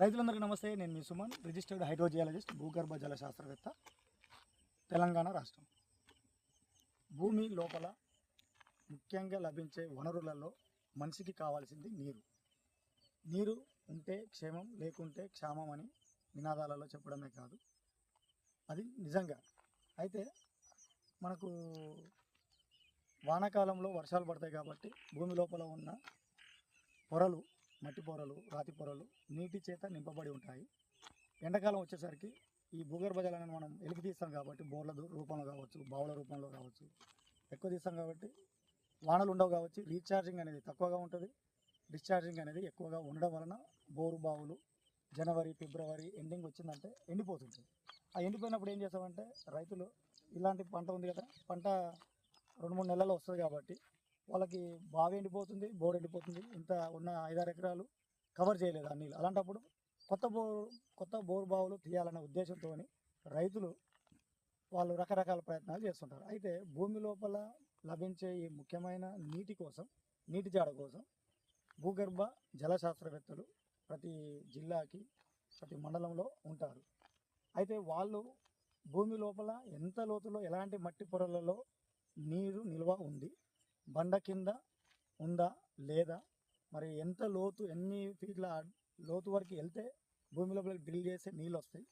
రైతులందరికీ నమస్తే నేను మీ సుమన్ రిజిస్టర్డ్ హైడ్రోజియాలజిస్ట్ భూగర్భ జల శాస్త్రవేత్త తెలంగాణ రాష్ట్రం. భూమి లోపల ముఖ్యంగా లభించే వనరులలో మనిషికి కావాల్సింది నీరు. నీరు ఉంటే క్షేమం లేకుంటే క్షామం అని నినాదాలలో చెప్పడమే కాదు. అది నిజంగా. అయితే మనకు వానాకాలంలో వర్షాలు పడతాయి కాబట్టి భూమి లోపల ఉన్న పొరలు మట్టి పొరలు రాతి పొరలు నీటి చేత నింపబడి ఉంటాయి. ఎండాకాలం వచ్చేసరికి ఈ భూగర్భ జలాన్ని మనం వెలికి తీస్తాం కాబట్టి బోర్ల రూపంలో కావచ్చు బావుల రూపంలో కావచ్చు ఎక్కువ తీస్తాం కాబట్టి వానలు ఉండవు కావచ్చు రీఛార్జింగ్ అనేది తక్కువగా ఉంటుంది. డిశ్చార్జింగ్ అనేది ఎక్కువగా ఉండడం వలన బోరు బావులు జనవరి ఫిబ్రవరి ఎండింగ్ వచ్చిందంటే ఎండిపోతుంది ఆ ఎండిపోయినప్పుడు ఏం చేస్తామంటే రైతులు ఇలాంటి పంట ఉంది కదా పంట రెండు మూడు నెలల్లో వస్తుంది కాబట్టి వాళ్ళకి బావి ఎండిపోతుంది బోర్ ఎండిపోతుంది ఇంత ఉన్న ఐదారు ఎకరాలు కవర్ చేయలేదు ఆ నీళ్ళు. అలాంటప్పుడు కొత్త బోర్ కొత్త బోర్ బావులు తీయాలనే ఉద్దేశంతో రైతులు వాళ్ళు రకరకాల ప్రయత్నాలు చేస్తుంటారు. అయితే భూమి లోపల లభించే ఈ ముఖ్యమైన నీటి కోసం నీటి జాడ కోసం భూగర్భ జల శాస్త్రవేత్తలు ప్రతి జిల్లాకి ప్రతి మండలంలో ఉంటారు. అయితే వాళ్ళు భూమి లోపల ఎంత లోతులో ఎలాంటి మట్టి పొరలలో నీరు నిల్వ ఉంది బండ కింద ఉందా? లేదా? మరి ఎంత లోతు ఎన్ని ఫీట్ల లోతు వరకు వెళ్తే భూమి లోపలికి డ్రిల్ చేసే నీళ్ళు వస్తాయి?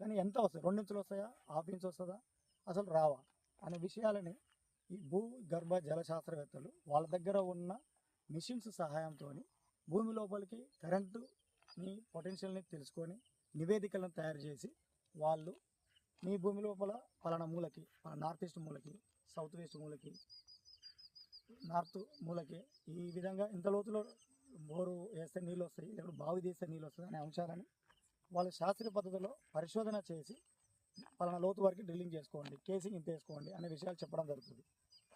కానీ ఎంత వస్తాయి? రెండు ఇంచులు వస్తాయా? హాఫ్ ఇంచ్ వస్తుందా? అసలు రావా? అనే విషయాలని ఈ భూ గర్భ జల శాస్త్రవేత్తలు వాళ్ళ దగ్గర ఉన్న మిషన్స్ సహాయంతో భూమి లోపలికి కరెంటుని పొటెన్షియల్ని తెలుసుకొని నివేదికలను తయారు చేసి వాళ్ళు మీ భూమి లోపల పలానా మూలకి నార్త్ ఈస్ట్ మూలకి సౌత్ వెస్ట్ మూలకి నార్త్ మూలకి. ఈ విధంగా ఇంత లోతులో బోరు వేస్తే నీళ్ళు వస్తాయి లేకపోతే బావి తీస్తే నీళ్ళు వస్తాయి అనే అంశాలని వాళ్ళు శాస్త్రీయ పద్ధతిలో పరిశోధన చేసి పలానా లోతు వరకు డ్రిల్లింగ్ చేసుకోండి కేసింగ్ ఇంత వేసుకోండి అనే విషయాలు చెప్పడం జరుగుతుంది.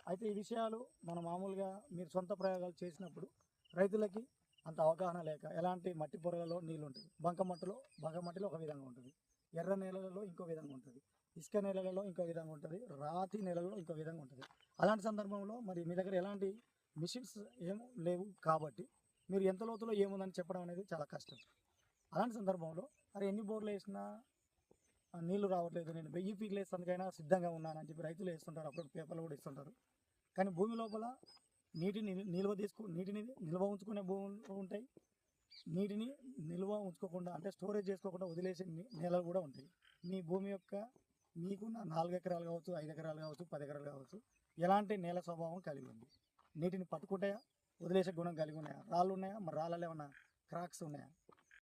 అయితే ఈ విషయాలు మన మామూలుగా మీరు సొంత ప్రయోగాలు చేసినప్పుడు రైతులకి అంత అవగాహన లేక ఎలాంటి మట్టి పొరలలో నీళ్ళు ఉంటుంది బంకమట్టిలో బంకమట్టిలో ఒక విధంగా ఉంటుంది. ఎర్ర నేలలలో ఇంకో విధంగా ఉంటుంది. ఇసుక నేలలలో ఇంకో విధంగా ఉంటుంది రాతి నేలలో ఇంకో విధంగా ఉంటుంది. అలాంటి సందర్భంలో మరి మీ దగ్గర ఎలాంటి మిషన్స్ ఏం లేవు కాబట్టి మీరు ఎంత లోతులో ఏముందని చెప్పడం అనేది చాలా కష్టం. అలాంటి సందర్భంలో మరి ఎన్ని బోర్లు వేసినా నీళ్ళు రావట్లేదు నేను వెయ్యి ఫీట్లు వేస్తానికైనా సిద్ధంగా ఉన్నానని చెప్పి రైతులు వేస్తుంటారు అప్పుడు పేపర్లు కూడా ఇస్తుంటారు. కానీ భూమి లోపల నీటిని నిల్వ తీసుకు నీటిని నిల్వ ఉంచుకునే భూములు ఉంటాయి. నీటిని నిల్వ ఉంచుకోకుండా అంటే స్టోరేజ్ చేసుకోకుండా వదిలేసే నేలలు కూడా ఉంటాయి. మీ భూమి యొక్క మీకున్న నాలుగు ఎకరాలు కావచ్చు ఐదు ఎకరాలు కావచ్చు పది ఎకరాలు కావచ్చు ఎలాంటి నేల స్వభావం కలిగి ఉంది? నీటిని పట్టుకుంటాయా? వదిలేసే గుణం కలిగి ఉన్నాయా? రాళ్ళు ఉన్నాయా? మరి రాళ్ళలో ఏమన్నా క్రాక్స్ ఉన్నాయా?